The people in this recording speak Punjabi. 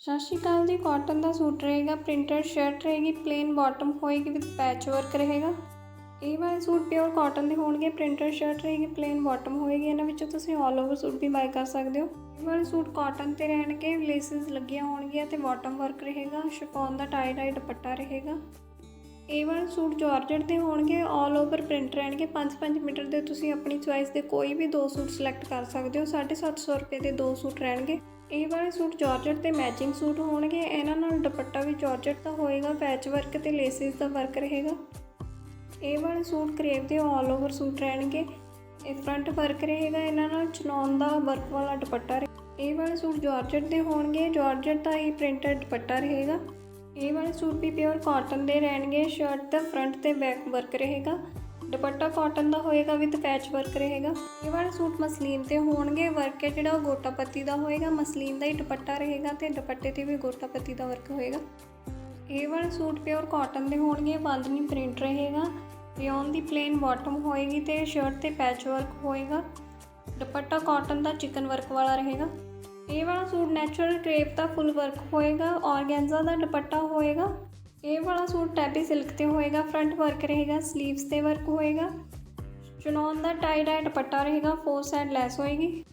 ਸਤਿ ਸ਼੍ਰੀ ਅਕਾਲ ਜੀ ਕਾਟਨ ਦਾ ਸੂਟ ਰਹੇਗਾ ਪ੍ਰਿੰਟਡ ਸ਼ਰਟ ਰਹੇਗੀ ਪਲੇਨ ਬਾਟਮ ਹੋਏਗੀ ਵਿਦ ਪੈਚ ਵਰਕ ਰਹੇਗਾ। ਇਹ ਵਾਲੇ ਸੂਟ ਪਿਓਰ ਕਾਟਨ ਦੇ ਹੋਣਗੇ ਪ੍ਰਿੰਟਡ ਸ਼ਰਟ ਰਹੇਗੀ ਪਲੇਨ ਬਾਟਮ ਹੋਏਗੀ, ਇਹਨਾਂ ਵਿੱਚੋਂ ਤੁਸੀਂ ਆਲ ਓਵਰ ਸੂਟ ਵੀ ਬਾਈ ਕਰ ਸਕਦੇ ਹੋ। ਇਹ ਵਾਲੇ ਸੂਟ ਕਾਟਨ ਤੇ ਰਹਿਣਗੇ ਲੇਸਿਸ ਲੱਗੀਆਂ ਹੋਣਗੀਆਂ ਤੇ ਬਾਟਮ ਵਰਕ ਰਹੇਗਾ ਸ਼ਿਫੋਨ ਦਾ ਟਾਈ ਡਾਈ ਦੁਪੱਟਾ ਰਹੇਗਾ। ਇਹ ਵਾਲੇ ਸੂਟ ਜਾਰਜਟ ਦੇ ਹੋਣਗੇ ਆਲ ਓਵਰ ਪ੍ਰਿੰਟ ਰਹਿਣਗੇ 5-5 ਮੀਟਰ ਦੇ ਤੁਸੀਂ ਆਪਣੀ ਚੁਆਇਸ ਦੇ ਕੋਈ ਵੀ ਦੋ ਸੂਟ ਸਿਲੈਕਟ ਕਰ ਸਕਦੇ ਹੋ 750 ਰੁਪਏ ਦੇ ਦੋ ਸੂਟ ਰਹਿਣਗੇ। ਇਹ ਵਾਲੇ ਸੂਟ ਜਾਰਜਟ ਤੇ ਮੈਚਿੰਗ ਸੂਟ ਹੋਣਗੇ। ਇਹਨਾਂ ਨਾਲ ਦੁਪੱਟਾ ਵੀ ਜਾਰਜਟ ਦਾ ਹੋਏਗਾ ਪੈਚ ਵਰਕ ਤੇ ਲੇਸਿਸ ਦਾ ਵਰਕ ਰਹੇਗਾ। ਇਹ ਵਾਲੇ ਸੂਟ ਕਰੇਵ ਦੇ ਆਲ ਓਵਰ ਸੂਟ ਰਹਿਣਗੇ। ਇਹ ਫਰੰਟ ਵਰਕ ਰਹੇਗਾ, ਇਹਨਾਂ ਨਾਲ ਚਨੌਨ ਦਾ ਵਰਕ ਵਾਲਾ ਦੁਪੱਟਾ ਰਹੇ- ਇਹ ਵਾਲੇ ਸੂਟ ਜਾਰਜਟ ਦੇ ਹੋਣਗੇ ਜਾਰਜਟ ਦਾ ਹੀ ਪ੍ਰਿੰਟਡ ਦੁਪੱਟਾ ਰਹੇਗਾ। ਇਹ ਵਾਲੇ ਸੂਟ ਵੀ ਪਿਓਰ ਕਾਟਨ ਦੇ ਰਹਿਣਗੇ ਸ਼ਰਟ ਦਾ ਫਰੰਟ ਤੇ ਬੈਕ ਵਰਕ ਰਹੇਗਾ। ਦੁਪੱਟਾ ਕਾਟਨ ਦਾ ਹੋਏਗਾ ਵਿਦ ਪੈਚ ਵਰਕ ਰਹੇਗਾ। ਇਹ ਵਾਲੇ ਸੂਟ ਮਸਲੀਨ ਤੇ ਹੋਣਗੇ। ਵਰਕ ਹੈ ਜਿਹੜਾ ਉਹ ਗੋਟਾਪੱਤੀ ਦਾ ਹੋਏਗਾ। ਮਸਲੀਨ ਦਾ ਹੀ ਦੁਪੱਟਾ ਰਹੇਗਾ ਤੇ ਦੁਪੱਟੇ ਤੇ ਵੀ ਗੋਟਾਪੱਤੀ ਦਾ ਵਰਕ ਹੋਏਗਾ। ਇਹ ਵਾਲੇ ਸੂਟ ਪਿਓਰ ਕਾਟਨ ਦੇ ਹੋਣਗੇ। ਬਾਂਦਨੀ ਪ੍ਰਿੰਟ ਰਹੇਗਾ। ਰਿਓਨ ਦੀ ਪਲੇਨ ਬਾਟਮ ਹੋਏਗੀ ਤੇ ਸ਼ਰਟ ਤੇ ਪੈਚ ਵਰਕ ਹੋਏਗਾ। ਦੁਪੱਟਾ ਕਾਟਨ ਦਾ ਚਿਕਨ ਵਰਕ ਵਾਲਾ ਰਹੇਗਾ। ਇਹ ਵਾਲਾ ਸੂਟ ਨੈਚੁਰਲ ਕ੍ਰੇਪ ਦਾ ਫੁੱਲ ਵਰਕ ਹੋਏਗਾ। ਔਰਗੈਂਜ਼ਾ ਦਾ ਦੁਪੱਟਾ ਹੋਏਗਾ। ਇਹ ਵਾਲਾ ਸੂਟ ਟੈਪੀ ਸਿਲਕ ਤੇ ਹੋਏਗਾ ਫਰੰਟ ਵਰਕ ਰਹੇਗਾ ਸਲੀਵਸ ਤੇ ਵਰਕ ਹੋਏਗਾ। ਚੁਨੌਨ ਦਾ ਟਾਈ ਡਾਈ ਦੁਪੱਟਾ ਰਹੇਗਾ ਫੋਰ ਸਾਈਡ ਲੈਸ ਹੋਏਗੀ।